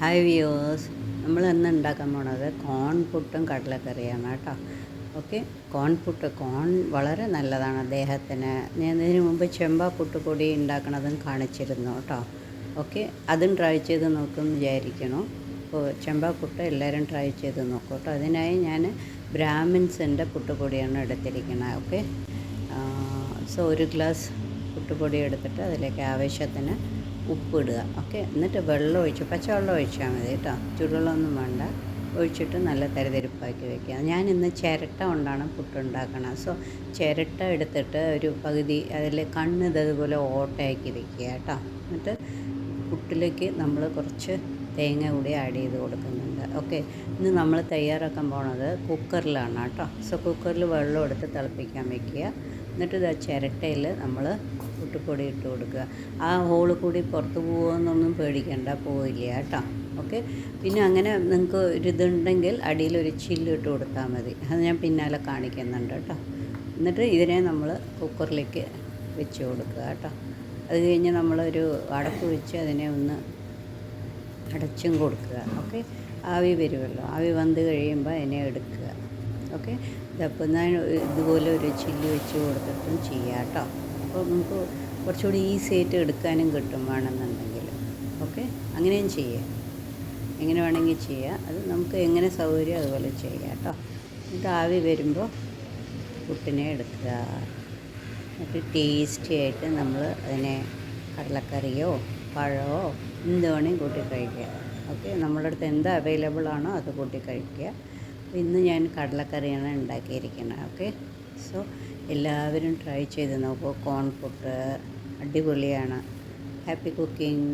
Hi viewers നമ്മൾ ഇന്ന് ഉണ്ടാക്കാൻ പോണത് കോൺ പുട്ടും കടലക്കറിയാണ് കേട്ടോ. ഓക്കെ കോൺ പുട്ട് കോൺ വളരെ നല്ലതാണ് അദ്ദേഹത്തിന്. ഞാൻ ഇതിന് മുമ്പ് ചെമ്പ പുട്ടുപൊടി ഉണ്ടാക്കണതും കാണിച്ചിരുന്നു കേട്ടോ. ഓക്കെ അതും ട്രൈ ചെയ്ത് നോക്കും വിചാരിക്കണം അപ്പോൾ ചെമ്പ പുട്ട് എല്ലാവരും ട്രൈ ചെയ്ത് നോക്കും കേട്ടോ. അതിനായി ഞാൻ ബ്രാഹ്മിൻസിന്റെ പുട്ടുപൊടിയാണ് എടുത്തിരിക്കുന്നത്. ഓക്കെ സോ ഒരു ഗ്ലാസ് പുട്ടുപൊടി എടുത്തിട്ട് അതിലേക്ക് ആവശ്യത്തിന് ഉപ്പിടുക. ഓക്കെ? എന്നിട്ട് വെള്ളം ഒഴിച്ച് പച്ചവെള്ളം ഒഴിച്ചാൽ മതി കേട്ടോ. ചൂടുവെള്ളമൊന്നും വേണ്ട. ഒഴിച്ചിട്ട് നല്ല തരിതരിപ്പാക്കി വെക്കുക. ഞാൻ ഇന്ന് ചിരട്ട കൊണ്ടാണ് പുട്ട് ഉണ്ടാക്കണത് സോ ചിരട്ട എടുത്തിട്ട് ഒരു പകുതി അതിൽ കണ്ണ് ഇതേപോലെ ഓട്ടയാക്കി വെക്കുക കേട്ടോ. എന്നിട്ട് പുട്ടിലേക്ക് നമ്മൾ കുറച്ച് തേങ്ങ കൂടി ആഡ് ചെയ്ത് കൊടുക്കുന്നുണ്ട്. ഓക്കെ. ഇന്ന് നമ്മൾ തയ്യാറാക്കാൻ പോണത് കുക്കറിലാണ് കേട്ടോ. സോ കുക്കറിൽ വെള്ളം എടുത്ത് തിളപ്പിക്കാൻ വെക്കുക. എന്നിട്ട് ഇത് ചിരട്ടയിൽ നമ്മൾ പുട്ടുപൊടി ഇട്ട് കൊടുക്കുക. ആ ഹോൾ കൂടി പുറത്ത് പോകുമെന്നൊന്നും പേടിക്കേണ്ട പോയില്ല കേട്ടോ. ഓക്കെ. പിന്നെ അങ്ങനെ നിങ്ങൾക്ക് ഒരു ഇതുണ്ടെങ്കിൽ അടിയിൽ ഒരു ചില്ല് ഇട്ട് കൊടുത്താൽ മതി. അത് ഞാൻ പിന്നാലെ കാണിക്കുന്നുണ്ട് കേട്ടോ. എന്നിട്ട് ഇതിനെ നമ്മൾ കുക്കറിലേക്ക് വെച്ച് കൊടുക്കുക കേട്ടോ. അത് കഴിഞ്ഞ് നമ്മളൊരു അടപ്പ് വെച്ച് അതിനെ ഒന്ന് അടച്ചും കൊടുക്കുക. ഓക്കെ? ആവി വരുമല്ലോ. ആവി വന്ന് കഴിയുമ്പോൾ അതിനെ എടുക്കുക. ഓക്കെ? ഇതപ്പോൾ ഞാൻ ഇതുപോലെ ഒരു ചില്ലി വെച്ച് കൊടുത്തിട്ടും ചെയ്യാം കേട്ടോ. അപ്പോൾ നമുക്ക് കുറച്ചുകൂടി ഈസി ആയിട്ട് എടുക്കാനും കിട്ടും വേണമെന്നുണ്ടെങ്കിൽ. ഓക്കെ? അങ്ങനെയും ചെയ്യാം. എങ്ങനെ വേണമെങ്കിൽ ചെയ്യാം. അത് നമുക്ക് എങ്ങനെ സൗകര്യം അതുപോലെ ചെയ്യാം കേട്ടോ. എന്നിട്ട് ആവി വരുമ്പോൾ പുട്ടിനെ എടുക്കുക. എന്നിട്ട് ടേസ്റ്റി ആയിട്ട് നമ്മൾ അതിനെ കടലക്കറിയോ പഴമോ എന്ത് വേണമെങ്കിൽ കൂട്ടി കഴിക്കുക. ഓക്കെ നമ്മുടെ അടുത്ത് എന്ത് അവൈലബിൾ ആണോ അത് കൂട്ടി കഴിക്കുക. ഇന്ന് ഞാൻ കടലക്കറിയാണ് ഉണ്ടാക്കിയിരിക്കുന്നത്. ഓക്കെ സോ എല്ലാവരും ട്രൈ ചെയ്ത് നോക്കൂ. കോൺ പുട്ട് അടിപൊളിയാണ്. Happy cooking